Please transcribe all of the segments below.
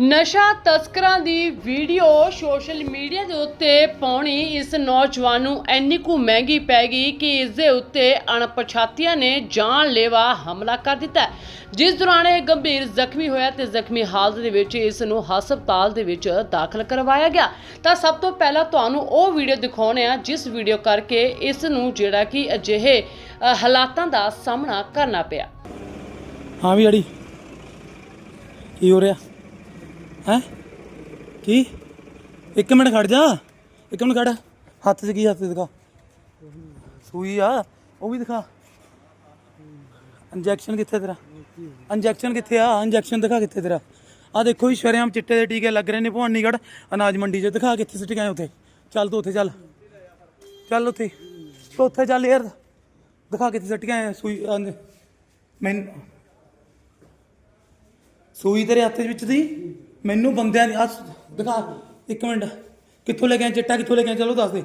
ਨਸ਼ਾ ਤਸਕਰਾਂ ਦੀ video social media ਦੇ ਉੱਤੇ ਪਾਉਣੀ ਇਸ ਨੌਜਵਾਨ ਨੂੰ ਇੰਨੀ ਕੁ ਮਹਿੰਗੀ ਪੈ ਗਈ ਕਿ ਇਸ ਦੇ ਉੱਤੇ ਅਣਪਛਾਤੀਆਂ ਨੇ ਜਾਨਲੇਵਾ ਹਮਲਾ ਕਰ ਦਿੱਤਾ ਜਿਸ ਦੌਰਾਨ ਇਹ ਗੰਭੀਰ ਜ਼ਖਮੀ ਹੋਇਆ ਤੇ ਜ਼ਖਮੀ ਹਾਲਤ ਦੇ ਵਿੱਚ ਇਸ ਨੂੰ ਹਸਪਤਾਲ ਦੇ ਵਿੱਚ ਦਾਖਲ ਕਰਵਾਇਆ ਗਿਆ। ਤਾਂ ਸਭ ਤੋਂ ਪਹਿਲਾਂ ਤੁਹਾਨੂੰ ਉਹ ਵੀਡੀਓ ਦਿਖਾਉਣੇ ਆ ਜਿਸ ਵੀਡੀਓ ਕਰਕੇ ਇਸ ਨੂੰ ਜਿਹੜਾ ਕਿ ਅਜਿਹੇ ਹਾਲਾਤਾਂ ਦਾ ਸਾਹਮਣਾ ਕਰਨਾ ਪਿਆ। ਹਾਂ ਵੀ ਅੜੀ। ਕੀ ਹੋ ਰਿਹਾ? ਹੈ? ਕੀ? ਇੱਕ ਮਿੰਟ ਖੜ ਜਾ। ਇੱਕ ਮਿੰਟ ਖੜ। ਹੱਥ 'ਚ ਕੀ ਹੱਥ 'ਚ ਦਿਖਾ? ਸੂਈ ਆ। ਉਹ ਵੀ ਦਿਖਾ। ਇੰਜੈਕਸ਼ਨ ਕਿੱਥੇ ਤੇਰਾ? ਇੰਜੈਕਸ਼ਨ ਕਿੱਥੇ ਆ? ਇੰਜੈਕਸ਼ਨ ਦਿਖਾ ਕਿੱਥੇ ਤੇਰਾ? ਆ ਦੇਖੋ ਜੀ, ਸ਼ਰਿਆਮ ਚਿੱਟੇ ਦੇ ਟੀਕੇ ਲੱਗ ਰਹੇ ਨੇ ਭਵਾਨੀਗੜ੍ਹ। ਅਨਾਜ ਮੰਡੀ 'ਚ ਦਿਖਾ ਕਿੱਥੇ ਸਿੱਟ ਗਏ ਉੱਥੇ। ਚੱਲ ਤੂੰ ਉੱਥੇ ਚੱਲ। ਚੱਲ ਉੱਥੇ। ਤੂੰ ਉੱਥੇ ਚੱਲ ਯਾਰ। ਦਿਖਾ ਕਿੱਥੇ ਸਿੱਟ ਗਏ ਸੂਈ, ਆਹ ਮੈਨੂੰ ਸੂਈ ਤੇਰੇ ਹੱਥ ਵਿੱਚ ਦੀ? ਮੈਨੂੰ ਬੰਦਿਆਂ ਦੀ ਆ ਦਿਖਾ। ਇੱਕ ਮਿੰਟ। ਕਿੱਥੋਂ ਲੈ ਕੇ ਆਇਆ ਚਿੱਟਾ ਕਿੱਥੋਂ ਲੈ ਕੇ ਆਇਆ ਚਲੋ ਦੱਸ ਦੇ।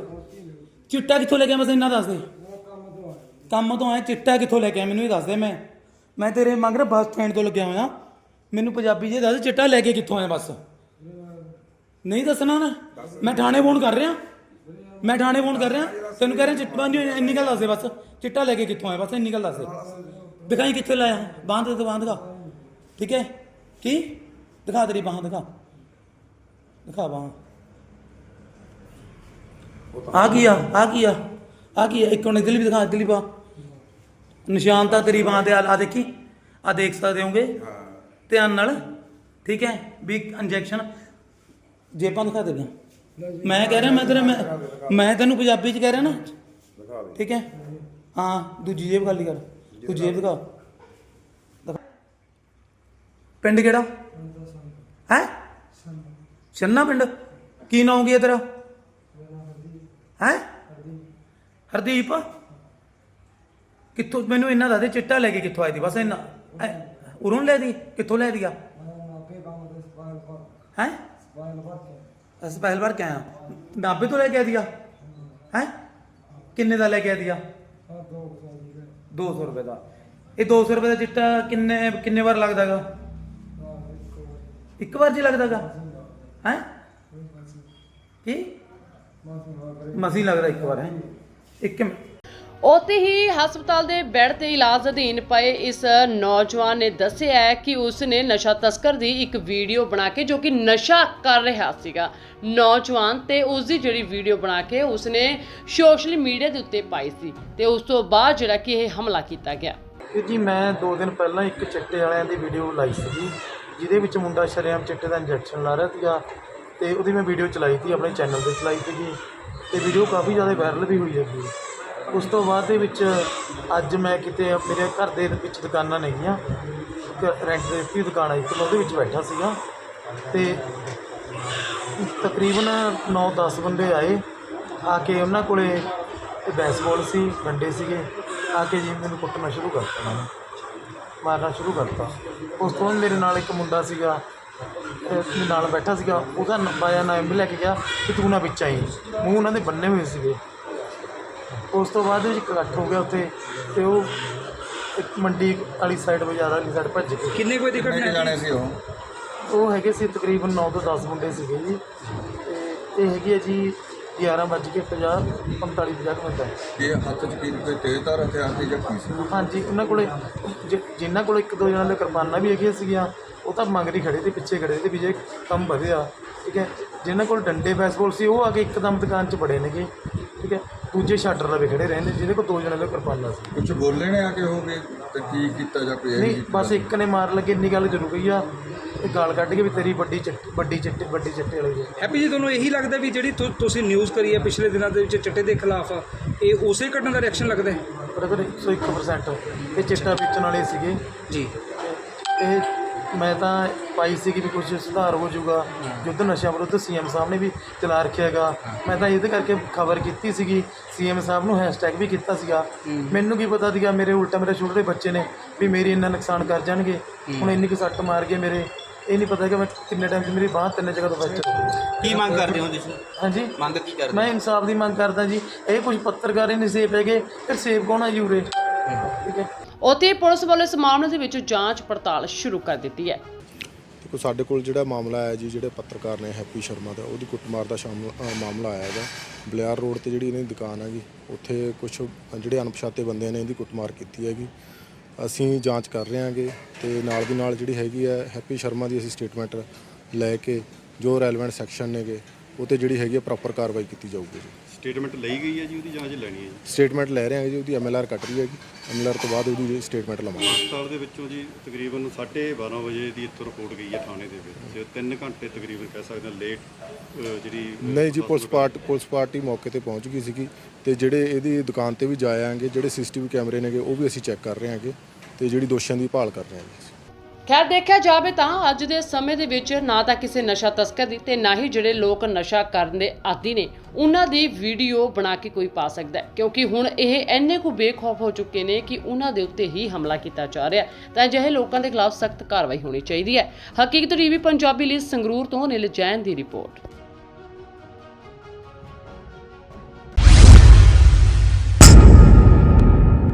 ਚਿੱਟਾ ਕਿੱਥੋਂ ਲੈ ਕੇ ਆਇਆ ਬਸ ਇੰਨਾ ਦੱਸ ਦੇ। ਕੰਮ ਤੋਂ ਆਇਆ ਚਿੱਟਾ ਕਿੱਥੋਂ ਲੈ ਕੇ ਆਇਆ ਮੈਨੂੰ ਇਹ ਦੱਸ ਦੇ ਮੈਂ। ਮੈਂ ਤੇਰੇ ਮੰਗ ਰਿਹਾ ਬੱਸ ਸਟੈਂਡ ਤੋਂ ਲੱਗਿਆ ਹੋਇਆ। ਮੈਨੂੰ ਪੰਜਾਬੀ ਜੇ ਦੱਸ ਚਿੱਟਾ ਲੈ ਕੇ ਕਿੱਥੋਂ ਆਇਆ ਬਸ? ਨਹੀਂ ਦੱਸਣਾ ਨਾ। ਮੈਂ ਥਾਣੇ ਫੋਨ ਕਰ ਰਿਹਾ। ਮੈਂ ਥਾਣੇ ਫੋਨ ਕਰ ਰਿਹਾ। ਤੈਨੂੰ ਕਹਿ ਰਿਹਾ ਚਿੱਟਾ ਨਹੀਂ ਇੰਨੀ ਗੱਲ ਦੱਸ ਦੇ ਬਸ। ਚਿੱਟਾ ਲੈ ਕੇ ਕਿੱਥੋਂ ਆਇਆ ਬਸ? ਇੰਨੀ ਗੱਲ ਦੱਸ ਦੇ। ਦਿਖਾਈ ਕਿੱਥੇ ਲਾਇਆ? ਬਾਂਹ ਤੇ ਬਾਂਹ ਦਿਖਾ। ਠੀਕ ਹੈ? ਕੀ? ਦਿਖਾ ਤੇਰੀ ਬਾਂਹ ਦਿਖਾ। ਦਿਖਾ ਬਾਂਹ। ਆ ਕੀ ਆ? ਆ ਕੀ ਆ? ਆ ਕੀ ਆ? ਇੱਕ ਹੁਣ ਇਧਰਲੀ ਵੀ ਦਿਖਾ ਇਧਰਲੀ ਬਾਂਹ ਨਿਸ਼ਾਨ ਤਾਂ ਤੇਰੀ ਬਾਂਹ ਤੇ ਆ ਆ ਦੇਖੀ? ਆ ਦੇਖ ਸਕਦੇ ਹੋਗੇ? ਧਿਆਨ ਨਾਲ। ਠੀਕ ਹੈ? ਵੀ ਇੰਜੈਕਸ਼ਨ ਜੇਬਾਂ ਦਿਖਾ ਦੇ ਮੈਂ ਕਹਿ ਰਿਹਾ ਮੈਂ ਤੇਰਾ ਮੈਂ ਮੈਂ ਤੈਨੂੰ ਪੰਜਾਬੀ ਚ ਕਹਿ ਰਿਹਾ ਨਾ। ਠੀਕ ਹੈ? ਹਾਂ ਦੂਜੀ ਜੇਬ ਖਾਲੀ ਕਰ। ਦੂਜੀ ਜੇਬ ਦਿਖਾ। ਪਿੰਡ ਕਿਹੜਾ? ਹੈ? ਛੰਨਾ ਪਿੰਡ। ਕੀ ਨਾਮ ਕੀ ਹੈ ਤੇਰਾ? ਹੈ? ਹਰਦੀਪ। ਕਿੱਥੋਂ? ਮੈਨੂੰ ਇਹਨਾਂ ਦਾ ਦੇ ਚਿੱਟਾ ਲੈ ਕੇ ਕਿੱਥੋਂ ਆਈ ਦੀ ਬਸ ਇਹਨਾਂ। ਉਰੋਂ ਲੈ ਦੀ? ਕਿੱਥੋਂ ਲੈ ਦੀਆ ਹੈ? ਅਸੀਂ ਪਹਿਲੀ ਵਾਰ ਕਿਆ ਨਾਭੇ ਤੋਂ ਲੈ ਕੇ ਦਿਆ ਹੈ? ਕਿੰਨੇ ਦਾ ਲੈ ਕੇ ਆ? ਦਿਆ 200 ਰੁਪਏ ਦਾ। ਇਹ 200 ਰੁਪਏ ਦਾ ਚਿੱਟਾ ਕਿੰਨੇ ਕਿੰਨੇ ਵਾਰ ਲੱਗਦਾਗਾ ਇੱਕ ਵਾਰ ਜੀ ਲੱਗਦਾਗਾ। ਹੈ? ਕੀ? ਮਸੀਂ ਲੱਗਦਾ ਇੱਕ ਵਾਰ ਹੈ? ਇੱਕ ਉੱਥੇ ਹੀ ਹਸਪਤਾਲ ਦੇ ਬੈੱਡ ਤੇ ਇਲਾਜ ਅਧੀਨ ਪਏ ਇਸ ਨੌਜਵਾਨ ਨੇ ਦੱਸਿਆ ਹੈ ਕਿ ਉਸ ਨੇ ਨਸ਼ਾ ਤਸਕਰ ਦੀ ਇੱਕ ਵੀਡੀਓ ਬਣਾ ਕੇ ਜੋ ਕਿ ਨਸ਼ਾ ਕਰ ਰਿਹਾ ਸੀਗਾ। ਨੌਜਵਾਨ ਤੇ ਉਸ ਦੀ ਜਿਹੜੀ ਵੀਡੀਓ ਬਣਾ ਕੇ ਉਸ ਨੇ ਸੋਸ਼ਲ ਮੀਡੀਆ ਦੇ ਉੱਤੇ ਪਾਈ ਸੀ ਤੇ ਉਸ ਤੋਂ ਬਾਅਦ ਜਿਹੜਾ ਕਿ ਇਹ ਹਮਲਾ ਕੀਤਾ ਗਿਆ। ਜੀ ਮੈਂ 2 ਦਿਨ ਪਹਿਲਾਂ ਇੱਕ ਚਿੱਟੇ ਵਾਲਿਆਂ ਦੀ ਵੀਡੀਓ ਲਾਈ ਸੀਗੀ। ਜਿਹਦੇ ਵਿੱਚ ਮੁੰਡਾ ਸ਼ਰੇਆਮ ਚਿੱਟੇ ਦਾ ਇੰਜੈਕਸ਼ਨ ਲਾ ਰਿਹਾ ਸੀਗਾ ਤੇ ਉਹਦੀ ਮੈਂ ਵੀਡੀਓ ਚਲਾਈ ਤੀ ਆਪਣੇ ਚੈਨਲ ਤੇ ਚਲਾਈ ਸੀਗੀ ਤੇ ਵੀਡੀਓ ਕਾਫੀ ਜ਼ਿਆਦਾ ਵਾਇਰਲ ਵੀ ਹੋਈ ਹੈਗੀ। ਉਸ ਤੋਂ ਬਾਅਦ ਦੇ ਵਿੱਚ ਅੱਜ ਮੈਂ ਕਿਤੇ ਮੇਰੇ ਘਰ ਦੇ ਵਿੱਚ ਦੁਕਾਨਾਂ ਨੇਗੀਆਂ ਰੈਂਟ ਦੇ ਦਿੱਤੀ ਦੁਕਾਨ ਆਈ ਤੇ ਮੈਂ ਉਹਦੇ ਵਿੱਚ ਬੈਠਾ ਸੀਗਾ ਤੇ ਤਕਰੀਬਨ 9-10 ਬੰਦੇ ਆਏ, ਆ ਕੇ ਉਹਨਾਂ ਕੋਲੇ ਇਹ ਬੈਸਬਾਲ ਸੀ, ਡੰਡੇ ਸੀਗੇ, ਆ ਕੇ ਜੀ ਮੈਨੂੰ ਕੁੱਟਣਾ ਸ਼ੁਰੂ ਕਰ ਦਿੱਤਾ ਮਾਰਨਾ ਸ਼ੁਰੂ ਕਰਤਾ। ਉਸ ਤੋਂ ਬਾਅਦ ਮੇਰੇ ਨਾਲ ਇੱਕ ਮੁੰਡਾ ਸੀਗਾ ਮੇਰੇ ਨਾਲ ਬੈਠਾ ਸੀਗਾ ਉਹਦਾ ਬਾਇਆ ਨਾਮ ਵੀ ਲੈ ਕੇ ਗਿਆ ਕਿ ਤੂੰ ਨਾ ਵਿੱਚ ਆਈ। ਮੂੰਹ ਉਹਨਾਂ ਦੇ ਬੰਨੇ ਹੋਏ ਸੀਗੇ। ਉਸ ਤੋਂ ਬਾਅਦ ਵਿੱਚ ਇਕੱਠ ਹੋ ਗਿਆ ਉੱਥੇ ਤੇ ਉਹ ਇੱਕ ਮੰਡੀ ਵਾਲੀ ਸਾਈਡ ਬਾਜ਼ਾਰ ਵਾਲੀ ਸਾਈਡ ਭੱਜ ਗਏ। ਕਿੰਨੇ ਕੋਈ ਦੀ ਘਟਨਾ ਹੈ? ਜਾਣੇ ਸੀ ਉਹ? ਉਹ ਹੈਗੇ ਸੀ ਤਕਰੀਬਨ 9 ਤੋਂ 10 ਮੁੰਡੇ ਸੀਗੇ ਜੀ। ਤੇ ਇਹ ਹੈਗੀ ਹੈ ਜੀ 11 ਵੱਜ ਕੇ 50 45 50 ਮਿੰਟ। ਹੈ ਇਹ ਹੱਥ 'ਚ ਕੀ ਕੋਈ ਤੇਜ਼ਧਾਰ ਹਥਿਆਰ ਸੀ ਜਾਂ ਕੀ ਸੀ? ਹਾਂਜੀ ਉਹਨਾਂ ਕੋਲੇ ਜਿ- ਜਿਨ੍ਹਾਂ ਕੋਲ ਇੱਕ ਦੋ ਜਣਾਂ ਦੇ ਕਿਰਪਾਨਾਂ ਵੀ ਹੈਗੀਆਂ ਸੀਗੀਆਂ ਉਹ ਤਾਂ ਮੰਗਰੀ ਖੜੇ ਤੇ ਪਿੱਛੇ ਖੜੇ ਤੇ ਵੀ ਜੇ ਕੰਮ ਵਧਿਆ ਠੀਕ ਹੈ। ਜਿਨ੍ਹਾਂ ਕੋਲ ਡੰਡੇ ਬੈਸਬਾਲ ਸੀ ਉਹ ਆ ਕੇ ਇੱਕਦਮ ਦੁਕਾਨ 'ਚ ਬੜੇ ਨੇਗੇ ਠੀਕ ਹੈ। ਦੂਜੇ ਸ਼ਟਰ ਲਵੇ ਖੜੇ ਰਹਿੰਦੇ ਜਿਹਦੇ ਕੋਲ ਦੋ ਜਣਾਂ ਦੇ ਕਿਰਪਾਨਾਂ ਸੀ। ਕੁਝ ਬੋਲੇ ਨੇ ਆ ਕੇ ਹੋ ਗਏ ਤੇ ਕੀ ਕੀਤਾ ਜਾਂ ਕੋਈ ਇਹ ਨਹੀਂ ਬਸ ਇੱਕ ਨੇ ਮਾਰ ਲੱਗੇ ਇੰਨੀ ਗੱਲ ਜ਼ਰੂਰ ਕਹੀ ਆ। ਇਹ ਗਾਲ ਕੱਢ ਕੇ ਵੀ ਤੇਰੀ ਵੱਡੀ ਚਿੱਟੀ ਵੱਡੀ ਚਿੱਟੇ ਵੱਡੀ ਚਿੱਟੇ ਵਾਲੀ ਹੈ। ਹੈਪੀ ਜੀ ਤੁਹਾਨੂੰ ਇਹੀ ਲੱਗਦਾ ਵੀ ਜਿਹੜੀ ਤੁ- ਤੁਸੀਂ ਨਿਊਜ਼ ਕਰੀ ਹੈ ਪਿਛਲੇ ਦਿਨਾਂ ਦੇ ਵਿੱਚ ਚਿੱਟੇ ਦੇ ਖਿਲਾਫ ਇਹ ਉਸੇ ਘਟਨਾ ਦਾ ਰਿਐਕਸ਼ਨ ਲੱਗਦਾ ਹੈ? ਬਰਦਰ 101% ਇਹ ਚਿੱਟਾ ਵੇਚਣ ਵਾਲੇ ਸੀਗੇ। ਜੀ। ਇਹ ਮੈਂ ਤਾਂ ਪਾਈ ਸੀਗੀ ਵੀ ਕੁਝ ਸੁਧਾਰ ਹੋ ਜਾਊਗਾ ਯੁੱਧ ਨਸ਼ਾ ਵਿਰੁੱਧ ਸੀਐਮ ਸਾਹਿਬ ਨੇ ਵੀ ਚਲਾ ਰੱਖਿਆ ਹੈਗਾ। ਮੈਂ ਤਾਂ ਇਹਦੇ ਕਰਕੇ ਖਬਰ ਕੀਤੀ ਸੀਗੀ ਸੀਐਮ ਸਾਹਿਬ ਨੂੰ ਹੈਸ਼ਟੈਗ ਵੀ ਕੀਤਾ ਸੀਗਾ। ਮੈਨੂੰ ਕੀ ਪਤਾ ਸੀਗਾ ਮੇਰੇ ਉਲਟਾ ਮੇਰੇ ਛੋਟੇ ਬੱਚੇ ਨੇ ਵੀ ਮੇਰੀ ਇੰਨਾ ਨੁਕਸਾਨ ਕਰ ਜਾਣਗੇ। ਹੁਣ ਇੰਨੀ ਕੁ ਸੱਟ ਮਾਰ ਗਏ ਮੇਰੇ। ਇਹ ਨਹੀਂ ਪਤਾ ਕਿ ਮੈਂ ਕਿੰਨੇ ਟਾਈਮ 'ਚ ਮੇਰੀ ਬਾਂਹ ਤਿੰਨ ਜਗ੍ਹਾ ਤੋਂ ਹੋ ਗਈ ਕੀ ਮੰਗ ਕਰਦੇ ਹੋ ਤੁਸੀਂ? ਹਾਂਜੀ। ਮੰਗ ਕੀ ਕਰਦੇ? ਮੈਂ ਇਨਸਾਫ ਦੀ ਮੰਗ ਕਰਦਾ ਜੀ। ਇਹ ਕੁਝ ਪੱਤਰਕਾਰ ਹੀ ਨਹੀਂ ਸੇਫ ਹੈਗੇ ਫਿਰ ਸੇਫ ਕੌਣ ਹੈ ਜੀ ਉਰੇ? ਠੀਕ ਹੈ। ਉੱਥੇ ਪੁਲਿਸ ਵੱਲੋਂ ਇਸ ਮਾਮਲੇ ਦੇ ਵਿੱਚ ਜਾਂਚ ਪੜਤਾਲ ਸ਼ੁਰੂ ਕਰ ਦਿੱਤੀ ਹੈ। ਦੇਖੋ ਸਾਡੇ ਕੋਲ ਜਿਹੜਾ ਮਾਮਲਾ ਆਇਆ ਜੀ ਜਿਹੜੇ ਪੱਤਰਕਾਰ ਨੇ ਹੈਪੀ ਸ਼ਰਮਾ ਦਾ ਉਹਦੀ ਕੁੱਟਮਾਰ ਦਾ ਸ਼ਾਮਲ ਅ, ਮਾਮਲਾ ਆਇਆ ਹੈਗਾ। ਬਲਿਆਰ ਰੋਡ ਤੇ ਜਿਹੜੀ ਇਹਨਾਂ ਦੀ ਦੁਕਾਨ ਹੈਗੀ ਉੱਥੇ ਕੁਝ ਜਿਹੜੇ ਅਣਪਛਾਤੇ ਬੰਦਿਆਂ ਨੇ ਇਹਦੀ ਕੁੱਟਮਾਰ ਕੀਤੀ ਹੈਗੀ। ਅਸੀਂ ਜਾਂਚ ਕਰ ਰਹੇ ਹਾਂਗੇ ਤੇ ਨਾਲ ਦੀ ਨਾਲ ਜਿਹੜੀ ਹੈਗੀ ਹੈ ਹੈਪੀ ਸ਼ਰਮਾ ਦੀ ਅਸੀਂ ਸਟੇਟਮੈਂਟ ਲੈ ਕੇ ਜੋ ਰੈਲੇਵੈਂਟ ਸੈਕਸ਼ਨ ਨੇਗੇ ਉਹ ਤੇ ਜਿਹੜੀ ਹੈਗੀ ਹੈ ਪ੍ਰੋਪਰ ਕਾਰਵਾਈ ਕੀਤੀ ਜਾਊਗੀ ਜੀ। ਸਟੇਟਮੈਂਟ ਲਈ ਗਈ ਹੈ ਜੀ ਉਹਦੀ ਜਾਂਚ ਲੈਣੀ ਹੈ ਜੀ? ਸਟੇਟਮੈਂਟ ਲੈ ਰਹੇ ਹਾਂ ਜੀ ਉਹਦੀ ਐਮਐਲਆਰ ਕੱਟ ਰਹੀ ਹੈਗੀ ਐਮਐਲਆਰ ਤੋਂ ਬਾਅਦ ਉਹਦੀ ਸਟੇਟਮੈਂਟ ਲਵਾਂਗੇ। ਹਸਪਤਾਲ ਦੇ ਵਿੱਚੋਂ ਜੀ ਤਕਰੀਬਨ 12:30 ਵਜੇ ਦੀ ਇੱਥੋਂ ਰਿਪੋਰਟ ਗਈ ਹੈ ਥਾਣੇ ਦੇ ਵਿੱਚ। 3 ਘੰਟੇ ਤਕਰੀਬਨ ਕਹਿ ਸਕਦੇ ਹਾਂ ਲੇਟ ਜਿਹੜੀ ਨਹੀਂ ਜੀ ਪੁਲਿਸ ਪਾਰਟ ਪੁਲਿਸ ਪਾਰਟੀ ਮੌਕੇ ਤੇ ਪਹੁੰਚ ਗਈ ਸੀਗੀ ਤੇ ਜਿਹੜੇ ਇਹਦੀ ਦੁਕਾਨ ਤੇ ਵੀ ਜਾਏ ਆਂਗੇ ਜਿਹੜੇ ਸੀਸੀਟੀਵੀ ਕੈਮਰੇ ਨੇਗੇ ਉਹ ਵੀ ਅਸੀਂ ਚੈੱਕ ਕਰ ਰਹੇ ਹਾਂਗੇ ਤੇ ਜਿਹੜੀ ਦੋਸ਼ੀਆਂ ਦੀ ਭਾਲ ਕਰ ਰਹੇ ਹਾਂਗੇ ਖੈਰ, ਦੇਖਿਆ ਜਾਵੇ ਤਾਂ ਅੱਜ ਦੇ ਸਮੇਂ ਦੇ ਵਿੱਚ ਨਾ ਤਾਂ ਕਿਸੇ ਨਸ਼ਾ ਤਸਕਰ ਦੀ ਤੇ ਨਾ ਹੀ ਜਿਹੜੇ ਲੋਕ ਨਸ਼ਾ ਕਰਨ ਦੇ ਆਦੀ ਨੇ, ਉਹਨਾਂ ਦੀ ਵੀਡੀਓ ਬਣਾ ਕੇ ਕੋਈ ਪਾ ਸਕਦਾ ਹੈ। ਕਿਉਂਕਿ ਹੁਣ ਇਹ ਇੰਨੇ ਕੁ ਬੇਖੌਫ ਹੋ ਚੁੱਕੇ ਨੇ ਕਿ ਉਹਨਾਂ ਦੇ ਉੱਤੇ ਹੀ ਹਮਲਾ ਕੀਤਾ ਜਾ ਰਿਹਾ ਤਾਂ ਅਜਿਹੇ ਲੋਕਾਂ ਦੇ ਖਿਲਾਫ ਸਖਤ ਕਾਰਵਾਈ ਹੋਣੀ ਚਾਹੀਦੀ ਹੈ। ਹਕੀਕਤ ਟੀਵੀ ਪੰਜਾਬੀ ਲਈ ਸੰਗਰੂਰ ਤੋਂ ਨਿਲ ਜੈਨ ਦੀ ਰਿਪੋਰਟ।